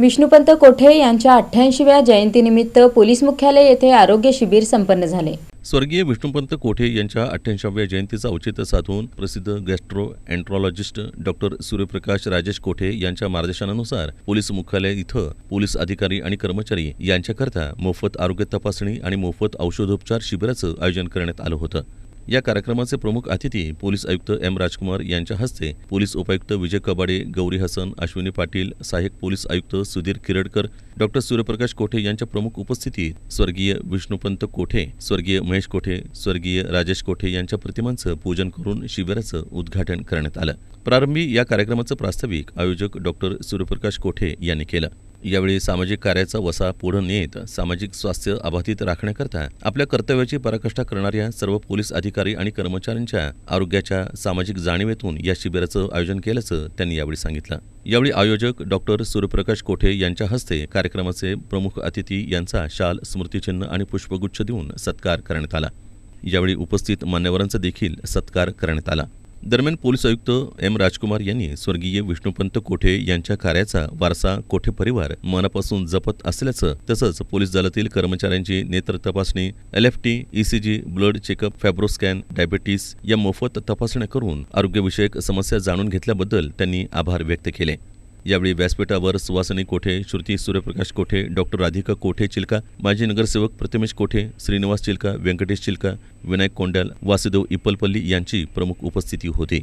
विष्णुपंत कोठे यांच्या अठ्ठ्याऐंशीव्या जयंतीनिमित्त पोलीस मुख्यालय येथे आरोग्य शिबिर संपन्न झाले. स्वर्गीय विष्णुपंत कोठे यांच्या अठ्ठ्याऐंशाव्या जयंतीचा औचित्य साधून प्रसिद्ध गॅस्ट्रो अँट्रॉलॉजिस्ट डॉक्टर सूर्यप्रकाश राजेश कोठे यांच्या मार्गदर्शनानुसार पोलीस मुख्यालय इथं पोलीस अधिकारी आणि कर्मचारी यांच्याकरता मोफत आरोग्य तपासणी आणि मोफत औषधोपचार शिबिराचं आयोजन करण्यात आलं होतं. या कार्यक्रमाचे प्रमुख अतिथी पोलीस आयुक्त एम राजकुमार यांच्या हस्ते पोलीस उपायुक्त विजय कबाडे गौरी हसन अश्विनी पाटील सहाय्यक पोलीस आयुक्त सुधीर किरडकर डॉक्टर सूर्यप्रकाश कोठे यांच्या प्रमुख उपस्थितीत स्वर्गीय विष्णुपंत कोठे स्वर्गीय महेश कोठे स्वर्गीय राजेश कोठे यांच्या प्रतिमांचं पूजन करून शिबिराचं उद्घाटन करण्यात आलं. प्रारंभी या कार्यक्रमाचं प्रास्ताविक आयोजक डॉक्टर सूर्यप्रकाश कोठे यांनी केलं. यावेळी सामाजिक कार्याचा वसा पुढे नेत सामाजिक स्वास्थ्य अबाधित राखण्याकरता आपल्या कर्तव्याची पराकाष्ठा करणाऱ्या सर्व पोलीस अधिकारी आणि कर्मचाऱ्यांच्या आरोग्याच्या सामाजिक जाणीवेतून या शिबिराचं आयोजन केल्याचं त्यांनी यावेळी सांगितलं. यावेळी आयोजक डॉक्टर सूर्यप्रकाश कोठे यांच्या हस्ते कार्यक्रमाचे प्रमुख अतिथी यांचा शाल स्मृतिचिन्ह आणि पुष्पगुच्छ देऊन सत्कार करण्यात आला. यावेळी उपस्थित मान्यवरांचा देखील सत्कार करण्यात आला. दरम्यान पोलीस आयुक्त एम राजकुमार यांनी स्वर्गीय विष्णुपंत कोठे यांच्या कार्याचा वारसा कोठे परिवार मनापासून जपत असल्याचं तसंच पोलीस दलातील कर्मचाऱ्यांची नेत्र तपासणी L F T ECG blood checkup fibroscan diabetes या मोफत तपासण्या करून आरोग्यविषयक समस्या जाणून घेतल्याबद्दल त्यांनी आभार व्यक्त केले. यावेळी व्यासपीठावर सुवासनी कोठे श्रुती सूर्यप्रकाश कोठे डॉक्टर राधिका कोठे चिलका माजी नगरसेवक प्रतिमेश कोठे श्रीनिवास चिलका व्यंकटेश चिलका विनायक कोंड्याल वासुदेव इप्पलपल्ली यांची प्रमुख उपस्थिती होती.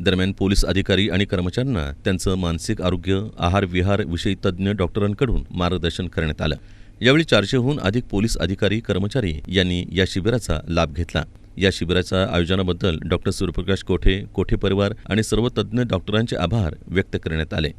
दरम्यान पोलीस अधिकारी आणि कर्मचाऱ्यांना त्यांचं मानसिक आरोग्य आहार विहार विषयी तज्ज्ञ डॉक्टरांकडून मार्गदर्शन करण्यात आलं. यावेळी चारशेहून अधिक पोलीस अधिकारी कर्मचारी यांनी या शिबिराचा लाभ घेतला. या शिबिराच्या आयोजनाबद्दल डॉक्टर सूर्यप्रकाश कोठे कोठे परिवार आणि सर्व तज्ज्ञ डॉक्टरांचे आभार व्यक्त करण्यात आले.